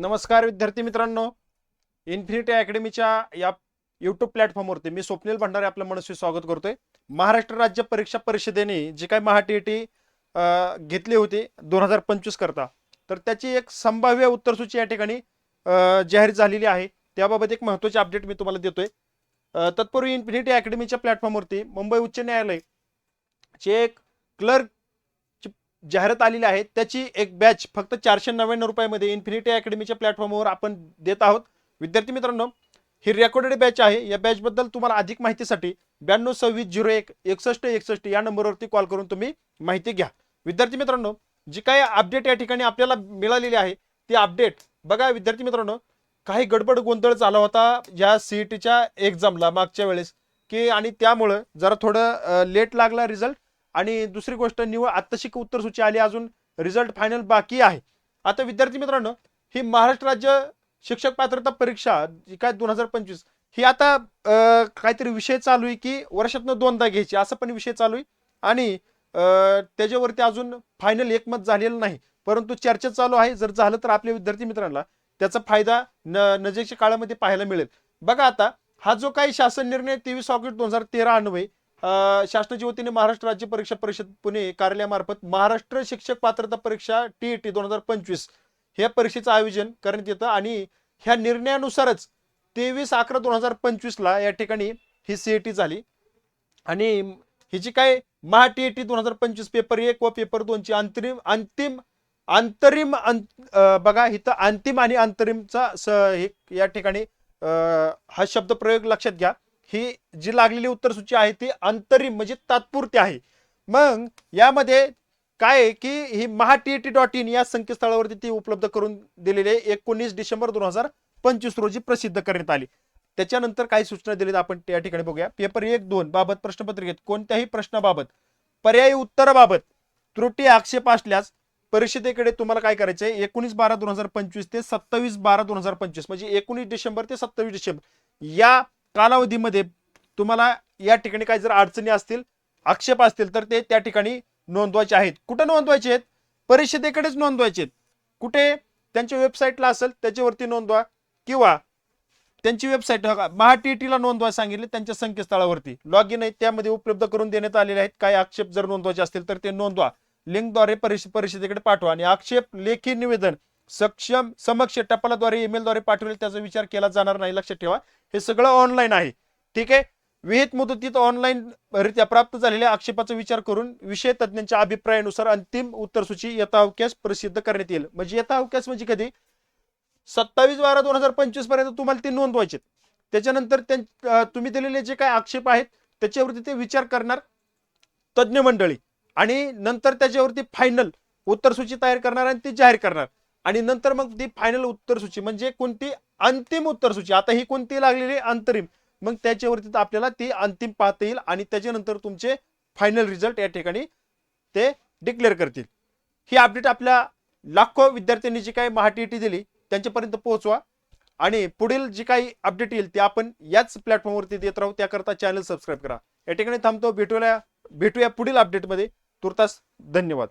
नमस्कार विद्यार्थी मित्रांनो. इन्फिनिटी अकॅडमीच्या या युट्यूब प्लॅटफॉर्मवरती मी स्वप्नील भंडारे आपलं मनस्वी स्वागत करतोय. महाराष्ट्र राज्य परीक्षा परिषदेने जी काय महाटीटी घेतली होती दोन हजार पंचवीस करता तर त्याची एक संभाव्य उत्तरसूची या ठिकाणी जाहीर झालेली आहे. त्याबाबत एक महत्त्वाची अपडेट मी तुम्हाला देतोय. तत्पूर्वी इन्फिनिटी अकॅडमीच्या प्लॅटफॉर्मवरती मुंबई उच्च न्यायालय चे एक क्लर्क जाहिरात आलेली आहे त्याची एक बॅच फक्त चारशे नव्याण्णव रुपयामध्ये इन्फिनिटी अकॅडमीच्या प्लॅटफॉर्मवर आपण देत आहोत. विद्यार्थी मित्रांनो ही रेकॉर्डेड बॅच आहे. या बॅचबद्दल तुम्हाला अधिक माहितीसाठी ब्याण्णव सव्वीस झिरो एक एकसष्ट एकसष्ट या नंबरवरती कॉल करून तुम्ही माहिती घ्या. विद्यार्थी मित्रांनो जी काही अपडेट या ठिकाणी आपल्याला मिळालेली आहे ती अपडेट बघा विद्यार्थी मित्रांनो काही गडबड गोंधळ झाला होता या सीईटीच्या एक्झामला मागच्या वेळेस. की आणि त्यामुळं जरा थोडं लेट लागला रिझल्ट आणि दुसरी गोष्ट निवड आत्ताशी उत्तर सूची आली अजून रिझल्ट फायनल बाकी आहे. आता विद्यार्थी मित्रांनो ही महाराष्ट्र राज्य शिक्षक पात्रता परीक्षा जी काय दोन हजार पंचवीस ही आता काहीतरी विषय चालू आहे की वर्षातनं दोनदा घ्यायची असं पण विषय चालू आहे. आणि त्याच्यावरती अजून फायनल एकमत झालेलं नाही परंतु चर्चा चालू आहे. जर झालं तर आपल्या विद्यार्थी मित्रांना त्याचा फायदा न नजीकच्या काळामध्ये पाहायला मिळेल. बघा आता हा जो काही शासन निर्णय तेवीस ऑगस्ट दोन हजार तेरा अन्वये शासनाच्या वतीने महाराष्ट्र राज्य परीक्षा परिषद पुणे कार्यालयामार्फत महाराष्ट्र शिक्षक पात्रता परीक्षा टी दोन हजार पंचवीस ह्या परीक्षेचं आयोजन करण्यात येतं आणि ह्या निर्णयानुसारच तेवीस अकरा दोन हजार पंचवीसला या ठिकाणी ही सीएटी झाली. आणि ही जी काय महा टी दोन हजार पंचवीस पेपर एक व पेपर दोनची अंतरिम अंतिम अंतरिम अं- बघा इथं अंतिम आणि अंतरिमचा स हे या ठिकाणी हा शब्द प्रयोग लक्षात घ्या. ही जी लागलेली उत्तरसूची आहे ती अंतरिम म्हणजे तात्पुरती आहे. मग यामध्ये काय आहे की ही Maha T T dot in या संकेतस्थळावरती ती उपलब्ध करून दिलेली आहे. एकोणीस डिसेंबर दोन हजार पंचवीस रोजी प्रसिद्ध करण्यात आली. त्याच्यानंतर काही सूचना दिलेल्या आपण त्या ठिकाणी बघूया. पेपर एक दोन बाबत प्रश्नपत्रिकेत कोणत्याही प्रश्नाबाबत पर्यायी उत्तराबाबत त्रुटी आक्षेप असल्यास परिषदेकडे तुम्हाला काय करायचं आहे? एकोणीस बारा दोन हजार पंचवीस ते सत्तावीस बारा दोन हजार पंचवीस म्हणजे एकोणीस डिसेंबर ते सत्तावीस डिसेंबर या कालावधीमध्ये तुम्हाला या ठिकाणी काही जर अडचणी असतील आक्षेप असतील तर ते त्या ठिकाणी नोंदवायचे आहेत. कुठं नोंदवायचे आहेत? परिषदेकडेच नोंदवायचे आहेत. कुठे त्यांच्या वेबसाईटला असेल त्याच्यावरती नोंदवा. किंवा त्यांची वेबसाईट महा टीटीला नोंदवा सांगितले त्यांच्या संकेतस्थळावरती. लॉग इन आहे त्यामध्ये उपलब्ध करून देण्यात आलेले आहेत. काही आक्षेप जर नोंदवायचे असतील तर ते नोंदवा. लिंकद्वारे परिष परिषदेकडे पाठवा. आणि आक्षेप लेखी निवेदन सक्षम समक्ष टपालाद्वारे ईमेलद्वारे पाठवले त्याचा विचार केला जाणार नाही. लक्षात ठेवा हे सगळं ऑनलाईन आहे. ठीक आहे? विहित मुदतीत ऑनलाईन रित्या प्राप्त झालेल्या आक्षेपाचा विचार करून विषय तज्ञांच्या अभिप्रायानुसार अंतिम उत्तरसूची यथावक्यास प्रसिद्ध करण्यात येईल. म्हणजे यथावक्यास म्हणजे कधी? सत्तावीस बारा दोन हजार पंचवीसपर्यंत तुम्हाला ते नोंदवायचे त्याच्यानंतर त्यां- तुम्ही दिलेले जे काही आक्षेप आहेत त्याच्यावरती ते विचार करणार तज्ज्ञ मंडळी आणि नंतर त्याच्यावरती फायनल उत्तरसूची तयार करणार आणि ती जाहीर करणार. आणि नंतर मग ती फायनल उत्तरसूची म्हणजे कोणती अंतिम उत्तरसूची. आता ही कोणती लागलेली अंतरिम. मग त्याच्यावरती तर आपल्याला ती अंतिम पाहता येईल आणि त्याच्यानंतर तुमचे फायनल रिझल्ट या ठिकाणी ते डिक्लेअर करतील. ही अपडेट आपल्या लाखो विद्यार्थ्यांनी जी काही महाटीटी दिली त्यांच्यापर्यंत पोहोचवा. आणि पुढील जी काही अपडेट येईल ते आपण याच प्लॅटफॉर्मवरती देत राहू. त्याकरता चॅनल सबस्क्राईब करा. या ठिकाणी थांबतो. भेटूया भेटूया पुढील अपडेटमध्ये तुर्तास धन्यवाद.